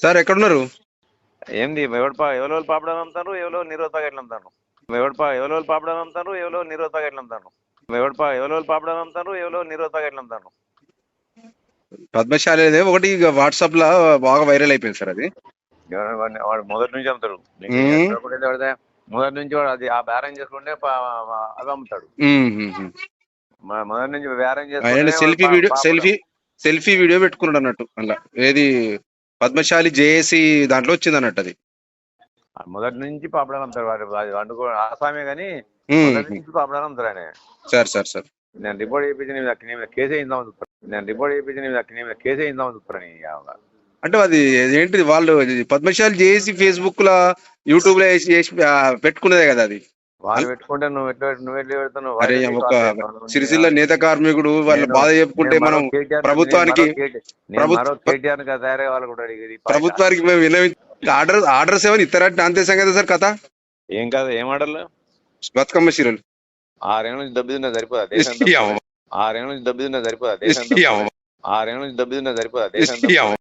Sir ఎక్కడున్నారు? ఏంది ఎవడు పా ఎవరో పాపడాలు అమ్ముతారు ఎవరో నిరోధ ప్యాకెట్లు అమ్ముతారు. ఎవడు పా ఎవరో పాపడాలు అమ్ముతారు ఎవరో నిరోధ ప్యాకెట్లు అమ్ముతారు. ఎవడు పా ఎవరో పాపడాలు అమ్ముతారు ఎవరో నిరోధ ప్యాకెట్లు అమ్ముతారు. పద్మశాలి అనేది ఒకటి వాట్సాప్లో బాగా వైరల్ అయిపోయింది సార్ అది. వాడు మొదటి నుంచి అమ్ముతాడు. మొదటి నుంచి వాడు అది ఆ బేరం చేసుకుంటే అవి అమ్ముతాడు. మొదటి నుంచి బేరం చేసుకుంటే సెల్ఫీ వాడు వీడియో సెల్ఫీ సెల్ఫీ వీడియో పెట్టుకున్నాడు అన్నట్టు అలా. ఏది పద్మశాలి జేఏసి దాంట్లో వచ్చింది అన్నట్టు అది మొదటి నుంచి పాపడాలు అమ్ముతాడు వాడు. వండుకో ఆసామే కానీ మొదటి. నుంచి పాపడాలు అమ్ముతాడు ఆయన. Sir sir sir. నేను రిపోర్ట్ చేయించి నీ మీద నీ మీద కేసు వేయిందామని చూస్తాను నేను రిపోర్ట్ చేయించి నీ మీద నీ మీద కేసు వేయిందామని చూస్తాను నీ యావగా. అంటే అది ఏంటిది? వాళ్ళు పద్మశాలి జేఏసి ఫేస్బుక్లో యూట్యూబ్లో వేసి పెట్టుకున్నదే కదా అది. వాళ్ళు పెట్టుకుంటే నువ్వు ఎట్లా నువ్వు ఎట్లా పెడతావు? ఒక సిరిసిల్ల నేత కార్మికుడు వాళ్ళ బాధ చెప్పుకుంటే మనం ప్రభుత్వానికి కేటీఆర్ వాళ్ళు కూడా. ప్రభుత్వానికి మేము ఆర్డర్ ఆర్డర్స్ ఏమైనా ఇస్తారంటే అంతే సంగతి సార్ కథ? ఏం కాదు ఏం ఆడలు బతుకమ్మ చీరలు ఆరేళ్ళ నుంచి దెబ్బ తిన్నా సరిపోదా? ఆరేళ్ళ నుంచి దెబ్బ తిన్నా సరిపోదా? ఆరేళ్ళ నుంచి దెబ్బ తిన్నా సరిపోదా?